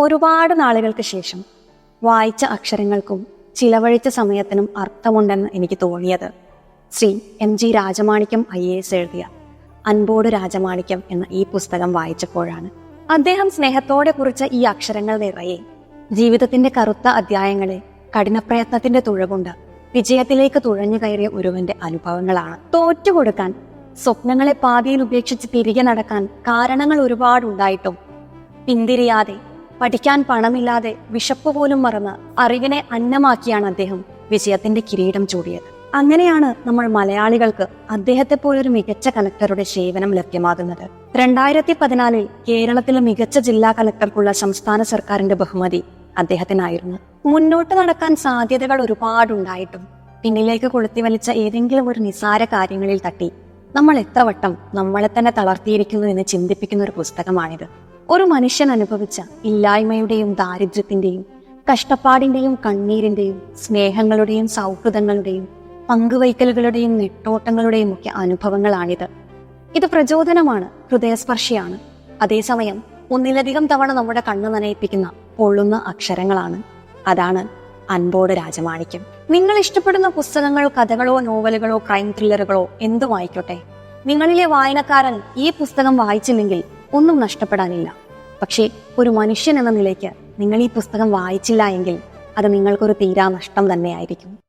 ഒരുപാട് നാളുകൾക്ക് ശേഷം വായിച്ച അക്ഷരങ്ങൾക്കും ചിലവഴിച്ച സമയത്തിനും അർത്ഥമുണ്ടെന്ന് എനിക്ക് തോന്നിയത് Shri M G Rajamanickam I A S എഴുതിയ അൻപോട് രാജമാണിക്യം എന്ന ഈ പുസ്തകം വായിച്ചപ്പോഴാണ് അദ്ദേഹം സ്നേഹത്തോടെ കുറിച്ച ഈ അക്ഷരങ്ങൾ നിറയെ ജീവിതത്തിന്റെ കറുത്ത അധ്യായങ്ങളെ കഠിനപ്രയത്നത്തിന്റെ തുഴകൊണ്ട് വിജയത്തിലേക്ക് തുഴഞ്ഞു കയറിയ ഒരുവന്റെ അനുഭവങ്ങളാണ്. തോറ്റുകൊടുക്കാൻ സ്വപ്നങ്ങളെ പാതിയിൽ ഉപേക്ഷിച്ച് തിരികെ നടക്കാൻ കാരണങ്ങൾ ഒരുപാടുണ്ടായിട്ടും പിന്തിരിയാതെ പഠിക്കാൻ പണമില്ലാതെ വിശപ്പ് പോലും മറന്ന് അറിവിനെ അന്നമാക്കിയാണ് അദ്ദേഹം വിജയത്തിന്റെ കിരീടം ചൂടിയത്. അങ്ങനെയാണ് നമ്മൾ മലയാളികൾക്ക് അദ്ദേഹത്തെ പോലൊരു മികച്ച കലക്ടറുടെ സേവനം ലഭ്യമാകുന്നത്. രണ്ടായിരത്തി പതിനാലിൽ കേരളത്തിലെ മികച്ച ജില്ലാ കലക്ടർക്കുള്ള സംസ്ഥാന സർക്കാരിന്റെ ബഹുമതി അദ്ദേഹത്തിനായിരുന്നു. മുന്നോട്ട് നടക്കാൻ സാധ്യതകൾ ഒരുപാടുണ്ടായിട്ടും പിന്നിലേക്ക് കൊളുത്തി വലിച്ച ഏതെങ്കിലും ഒരു നിസാര കാര്യങ്ങളിൽ തട്ടി നമ്മൾ എത്ര വട്ടം നമ്മളെ തന്നെ തളർത്തിയിരിക്കുന്നു എന്ന് ചിന്തിപ്പിക്കുന്ന ഒരു പുസ്തകമാണിത്. ഒരു മനുഷ്യൻ അനുഭവിച്ച ഇല്ലായ്മയുടെയും ദാരിദ്ര്യത്തിന്റെയും കഷ്ടപ്പാടിന്റെയും കണ്ണീരിന്റെയും സ്നേഹങ്ങളുടെയും സൗഹൃദങ്ങളുടെയും പങ്കുവയ്ക്കലുകളുടെയും നെട്ടോട്ടങ്ങളുടെയും ഒക്കെ അനുഭവങ്ങളാണിത്. ഇത് പ്രചോദനമാണ് ഹൃദയസ്പർശിയാണ്. അതേസമയം ഒന്നിലധികം തവണ നമ്മുടെ കണ്ണ് നനയിപ്പിക്കുന്ന പൊള്ളുന്ന അക്ഷരങ്ങളാണ്. അതാണ് അൻപോട് രാജമാണിക്യം. നിങ്ങൾ ഇഷ്ടപ്പെടുന്ന പുസ്തകങ്ങൾ കഥകളോ നോവലുകളോ ക്രൈം ത്രില്ലറുകളോ എന്തും ആയിക്കോട്ടെ. നിങ്ങളിലെ വായനക്കാരൻ ഈ പുസ്തകം വായിച്ചില്ലെങ്കിൽ ഒന്നും നഷ്ടപ്പെടാനില്ല. പക്ഷേ ഒരു മനുഷ്യൻ എന്ന നിലയ്ക്ക് നിങ്ങൾ ഈ പുസ്തകം വായിച്ചില്ല എങ്കിൽ അത് നിങ്ങൾക്കൊരു തീരാ നഷ്ടം തന്നെയായിരിക്കും.